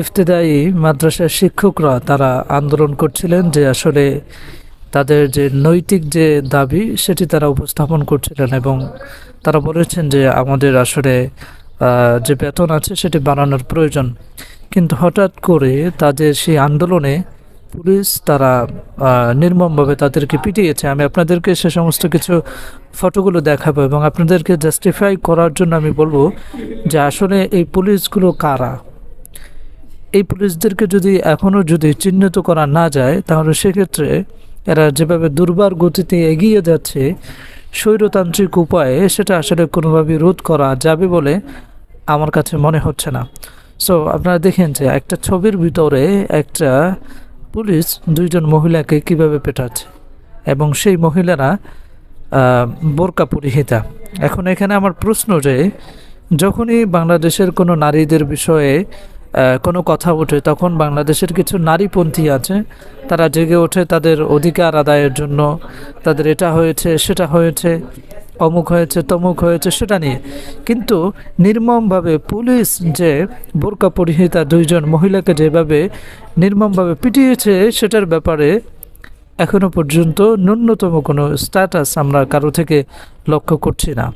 ইফতেদায়ী মাদ্রাসার শিক্ষকরা তারা আন্দোলন করছিলেন যে আসলে তাদের যে নৈতিক যে দাবি, সেটি তারা উপস্থাপন করছিলেন এবং তারা বলেছেন যে আমাদের আসলে যে বেতন আছে সেটি বাড়ানোর প্রয়োজন। কিন্তু হঠাৎ করে তাদের সেই আন্দোলনে পুলিশ তারা নির্মমভাবে তাদেরকে পিটিয়েছে। আমি আপনাদেরকে সে সমস্ত কিছু ফটোগুলো দেখাবো এবং আপনাদেরকে জাস্টিফাই করার জন্য আমি বলব যে আসলে এই পুলিশগুলো কারা? এই পুলিশদেরকে যদি এখনও যদি চিহ্নিত করা না যায়, তাহলে সেক্ষেত্রে এরা যেভাবে দুর্বার গতিতে এগিয়ে যাচ্ছে, স্বৈরতান্ত্রিক উপায়ে সেটা আসলে কোনোভাবেই রোধ করা যাবে বলে আমার কাছে মনে হচ্ছে না। সো আপনারা দেখেন যে একটা ছবির ভিতরে একটা পুলিশ দুইজন মহিলাকে কীভাবে পেটাচ্ছে এবং সেই মহিলারা বোরকা পরিহিতা। এখন এখানে আমার প্রশ্ন যে, যখনই বাংলাদেশের কোনো নারীদের বিষয়ে কোনো কথা ওঠে, তখন বাংলাদেশের কিছু নারীপন্থী আছে, তারা জেগে ওঠে তাদের অধিকার আদায়ের জন্য। তাদের এটা হয়েছে, সেটা হয়েছে, অমুক হয়েছে, তমুক হয়েছে, সেটা নিয়ে। কিন্তু নির্মমভাবে পুলিশ যে বোরকা পরিহিতা দুইজন মহিলাকে যেভাবে নির্মমভাবে পিটিয়েছে, সেটার ব্যাপারে এখনও পর্যন্ত ন্যূনতম কোনো স্ট্যাটাস আমরা কারও থেকে লক্ষ্য করছি না।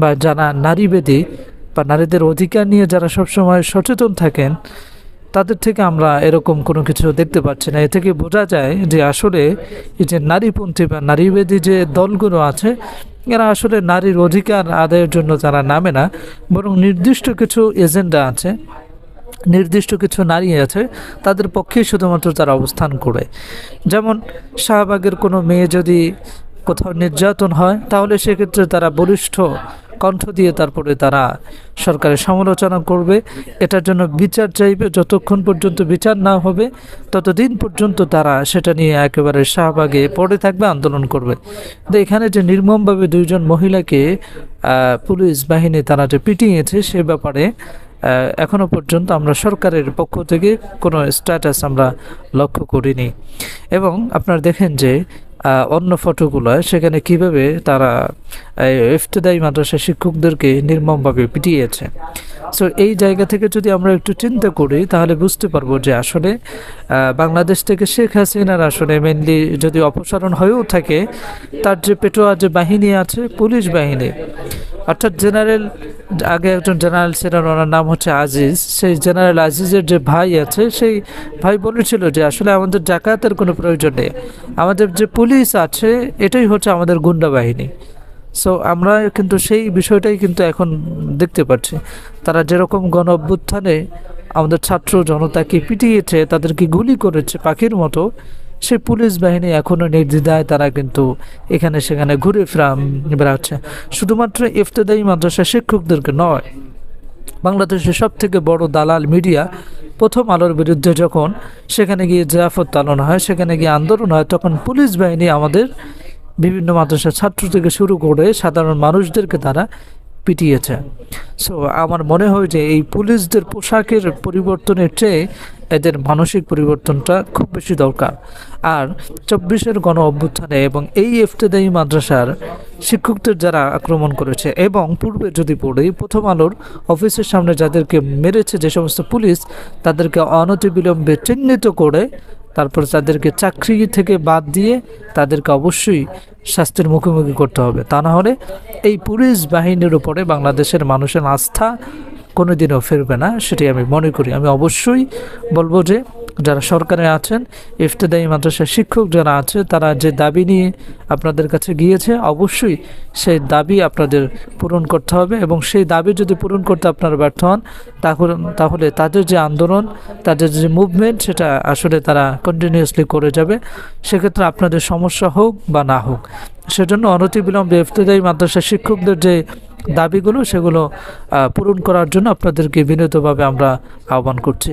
বা যারা নারীবেদী বা নারীদের অধিকার নিয়ে যারা সবসময় সচেতন থাকেন, তাদের থেকে আমরা এরকম কোনো কিছু দেখতে পাচ্ছি না। এ থেকে বোঝা যায় যে আসলে এই যে নারীপন্থী বা নারীবেদী যে দলগুলো আছে, এরা আসলে নারীর অধিকার আদায়ের জন্য তারা নামে না, বরং নির্দিষ্ট কিছু এজেন্ডা আছে, নির্দিষ্ট কিছু নারী আছে, তাদের পক্ষেই শুধুমাত্র তারা অবস্থান করে। যেমন শাহবাগের কোনো মেয়ে যদি কোথাও নির্যাতন হয়, তাহলে সেক্ষেত্রে তারা বলিষ্ঠ কণ্ঠ দিয়ে তারপরে তারা সরকারের সমালোচনা করবে। এটার জন্য বিচার চাইবে, যতক্ষণ পর্যন্ত বিচার না হবে, ততদিন পর্যন্ত তারা সেটা নিয়ে একেবারে শাহবাগে পড়ে থাকবে, আন্দোলন করবে। তো এখানে যে নির্মমভাবে দুইজন মহিলাকে পুলিশ বাহিনী তারা যে পিটিয়েছে সে ব্যাপারে আহ, এখনও পর্যন্ত আমরা সরকারের পক্ষ থেকে কোনো স্ট্যাটাস আমরা লক্ষ্য করিনি। এবং আপনারা দেখেন যে অন্য ফটোগুলো সেখানে কীভাবে তারা ইফতেদায়ী মাদ্রাসা শিক্ষকদেরকে নির্মমভাবে পিটিয়েছে। সো এই জায়গা থেকে যদি আমরা একটু চিন্তা করি তাহলে বুঝতে পারব যে আসলে বাংলাদেশ থেকে শেখ হাসিনার আসলে মেনলি যদি অপসারণ হয়েও থাকে তার যে পেটোয়া যে বাহিনী আছে পুলিশ বাহিনী অর্থাৎ জেনারেল, আগে একজন জেনারেল ছিলেন, ওনার নাম হচ্ছে আজিজ। সেই জেনারেল আজিজের যে ভাই আছে, সেই ভাই বলেছিল যে আসলে আমাদের জাকাতের কোনো প্রয়োজন নেই। আমাদের যে পুলিশ আছে, এটাই হচ্ছে আমাদের গুন্ডা বাহিনী। সো আমরা কিন্তু সেই বিষয়টাই কিন্তু এখন দেখতে পাচ্ছি। তারা যেরকম গণ অভ্যুত্থানে আমাদের ছাত্র জনতাকে পিটিয়েছে, তাদেরকে গুলি করেছে পাখির মতো সেই পুলিশ বাহিনী এখনও নির্দ্বিধায়, তারা কিন্তু এখানে সেখানে ঘুরে ফেরা বেড়াচ্ছে। শুধুমাত্র ইফতেদায়ী মাদ্রাসা শিক্ষকদেরকে নয়, বাংলাদেশের সব থেকে বড় দালাল মিডিয়া প্রথম আলোর বিরুদ্ধে যখন সেখানে গিয়ে জিয়াফত পালন হয়, সেখানে গিয়ে আন্দোলন হয়, তখন পুলিশ বাহিনী আমাদের বিভিন্ন মাদ্রাসার ছাত্র থেকে শুরু করে সাধারণ মানুষদেরকে তারা পিটিয়েছে। সো আমার মনে হয় যে এই পুলিশদের পোশাকের পরিবর্তনের চেয়ে এদের মানসিক পরিবর্তনটা খুব বেশি দরকার। আর চব্বিশের গণ অভ্যুত্থানে এবং এই ইফতেদায়ী মাদ্রাসার শিক্ষকদের যারা আক্রমণ করেছে এবং পূর্বে যদি পড়ি, প্রথম আলোর অফিসের সামনে যাদেরকে মেরেছে যে সমস্ত পুলিশ, তাদেরকে অনতিবিলম্বে চিহ্নিত করে তারপর তাদেরকে চাকরি থেকে বাদ দিয়ে তাদেরকে অবশ্যই শাস্তির মুখোমুখি করতে হবে। তা না হলে এই পুলিশ বাহিনীর উপরে বাংলাদেশের মানুষের আস্থা কোনোদিনও ফিরবে না সেটি আমি মনে করি। আমি অবশ্যই বলব যে যারা সরকারে আছেন, ইফতেদায়ী মাদ্রাসার শিক্ষক যারা আছে, তারা যে দাবি নিয়ে আপনাদের কাছে গিয়েছে, অবশ্যই সেই দাবি আপনাদের পূরণ করতে হবে এবং সেই দাবি যদি পূরণ করতে আপনারা ব্যর্থ হন, তাহলে তাহলে তাদের যে আন্দোলন, তাদের যে মুভমেন্ট সেটা আসলে তারা কন্টিনিউয়াসলি করে যাবে। সেক্ষেত্রে আপনাদের সমস্যা হোক বা না হোক, সেজন্য অনতিবিলম্বে ইফতেদায়ী মাদ্রাসা শিক্ষকদের যে দাবিগুলো, সেগুলো পূরণ করার জন্য আপনাদেরকে বিনীতভাবে আমরা আহ্বান করছি।